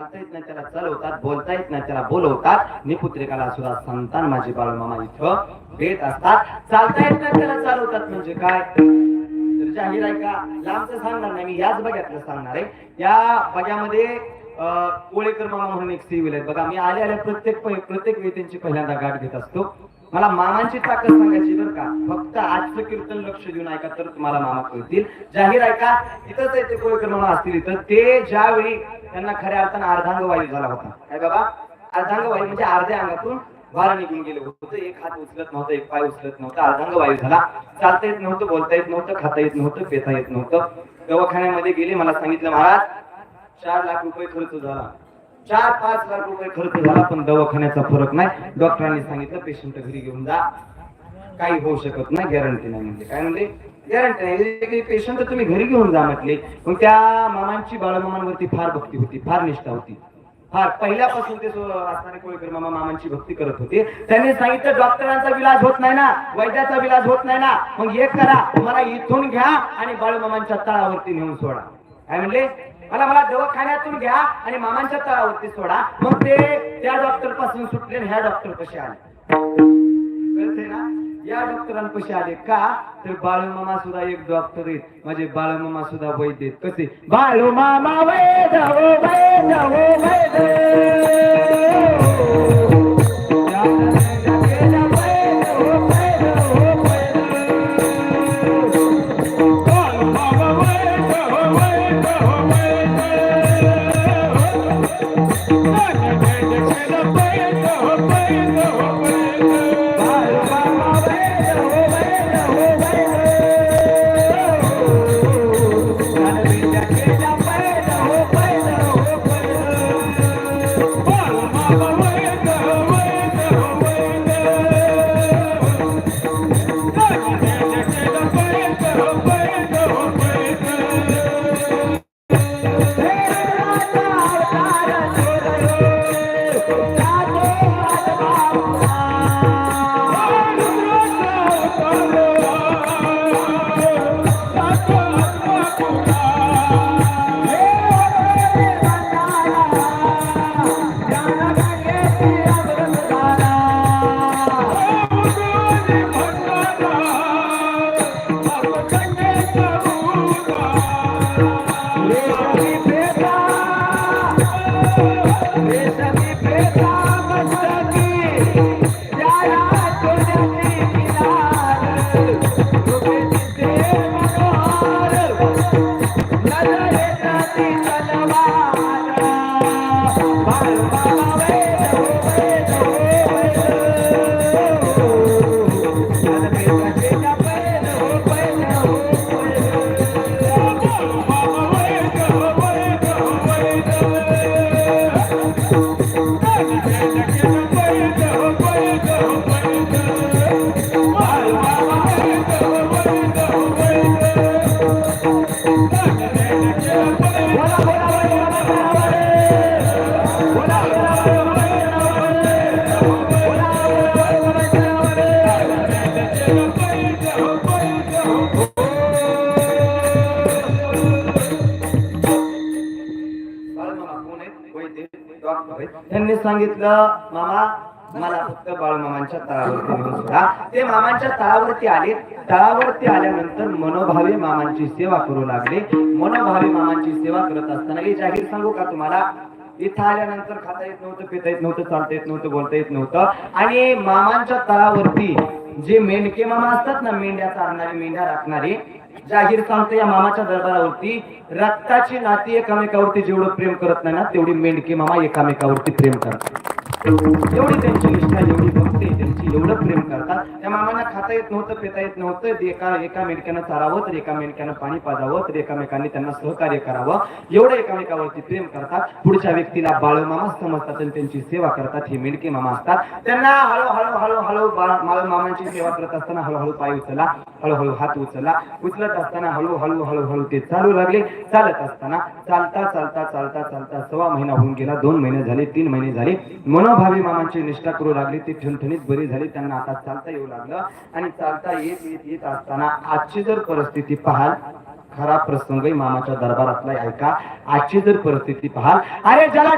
येत नाही त्याला चलवतात बोलता येत नाही त्याला बोलवतात. निपुत्रिकाला सुद्धा संतान माझे बाळमामा इथं देत असतात. चालता येत नाही त्याला चालवतात म्हणजे काय? जाहीर आहे का? लांबच सांगणार नाही मी याच बग्यातलं सांगणार आहे. या बग्यामध्ये कोळेकर मामा म्हणून एक सिव्हिल आहेत. बघा मी आले आल्या प्रत्येक प्रत्येक वेळी त्यांची पहिल्यांदा गाठ घेत असतो. मला मामांची ताकद सांगायची बरं का? फक्त आजचं कीर्तन लक्ष देऊन ऐका तर तुम्हाला मामा कळतील. जाहीर ऐका इथंच आहे ते कोळेकर मामा असतील इथं. ते ज्यावेळी त्यांना खऱ्या अर्थानं अर्धांग वायू झाला होता. काय बाबा? अर्धांग वायू म्हणजे अर्ध्या अंगातून भार निघून गेलं होतं. एक हात उचलत नव्हता एक पाय उचलत नव्हता. अर्धांग वायू झाला. चालता येत नव्हतं बोलता येत नव्हतं खाता येत नव्हतं पेता येत नव्हतं. दवाखान्यामध्ये गेले. मला सांगितलं महाराज चार लाख रुपये खर्च झाला. चार पाच लाख रुपये खर्च झाला पण दवाखान्याचा फरक नाही. डॉक्टरांनी सांगितलं पेशंट घरी घेऊन जा. काही होऊ शकत नाही गॅरंटी नाही म्हणजे काय म्हणजे गॅरंटी नाही. पेशंट तुम्ही घरी घेऊन जा म्हटले. मग त्या मामांची बाळमामांवरती फार भक्ती होती फार निष्ठा होती. फार पहिल्यापासून ते असणारे कोळीकर मामा मामांची भक्ती करत होते. त्यांनी सांगितलं डॉक्टरांचा विलाज होत नाही ना वैद्याचा विलाज होत नाही ना. मग एक करा मला इथून घ्या आणि बाळमामांच्या तळावरती नेऊन सोडा. काय म्हणले? मला मला दवाखान्यातून घ्या आणि मामांच्या तळावरती सोडा. मग ते त्या डॉक्टरपासून सुटले आणि ह्या डॉक्टर कसे आले. ना? या डॉक्टरांपाशी आले का तर बाळूमामा सुद्धा एक डॉक्टर आहेत. माझे बाळूमामा सुद्धा वैद्य आहेत. कसे? बाळूमामा मामा हो वैद्य हो Lord. बाळूमामा त्यांनी सांगितलं मामा मला फक्त बाळमामांच्या तळावरती सोडा ते मामांच्या तळावरती आले. तळावरती आल्यानंतर मनोभावे मामांची सेवा करू लागले. मनोभावे मामांची सेवा करत असताना हे जाहीर सांगू का तुम्हाला? इथं आल्यानंतर खाता येत नव्हतं पिता येत नव्हतं चालता येत नव्हतं बोलता येत नव्हतं. आणि मामांच्या तळावरती जे मेंढके मामा असतात ना मेंढ्या चारणारे मेंढ्या राखणारे जाहीर सांगतो या मामाच्या दरबारावरती रक्ताची नाती एकामेकावरती जेवढं प्रेम करत नाही ना तेवढी मेंढके मामा एकामेकावरती प्रेम करतात. एवढी त्यांची निष्ठा एवढी भक्ती त्यांची एवढं प्रेम करतात. त्या मामांना खाता येत नव्हतं पिता येत नव्हतं. एका एका मेंढक्यानं चारावं तर एका मेंढक्यानं पाणी पाजावं तर एकामेकांनी त्यांना सहकार्य करावं. एवढं एकामेकावरती प्रेम करतात. पुढच्या व्यक्तीला बाळमामा समजतात आणि त्यांची सेवा करतात. हे मेंढके मामा असतात. त्यांना हळूहळू हळूहळू बाळ मामांची सेवा करत असताना हळूहळू पाय उचला हळूहळू हात उचला. उचलत असताना हळूहळू हळूहळू ते चालू लागले. चालत असताना चालता चालता चालता चालता सव्वा महिना होऊन गेला. दोन महिने झाले तीन महिने झाले. म्हणून मनोभावी मामाची निष्ठा करू लागली ती ठणठणीत बरी झाली त्यांना आता चालता येऊ लागलं. आणि चालता येत येत येत असताना आजची जर परिस्थिती पाहाल खरा प्रसंगही मामाच्या दरबारातला ऐका. आजची जर परिस्थिती पाहाल अरे ज्याला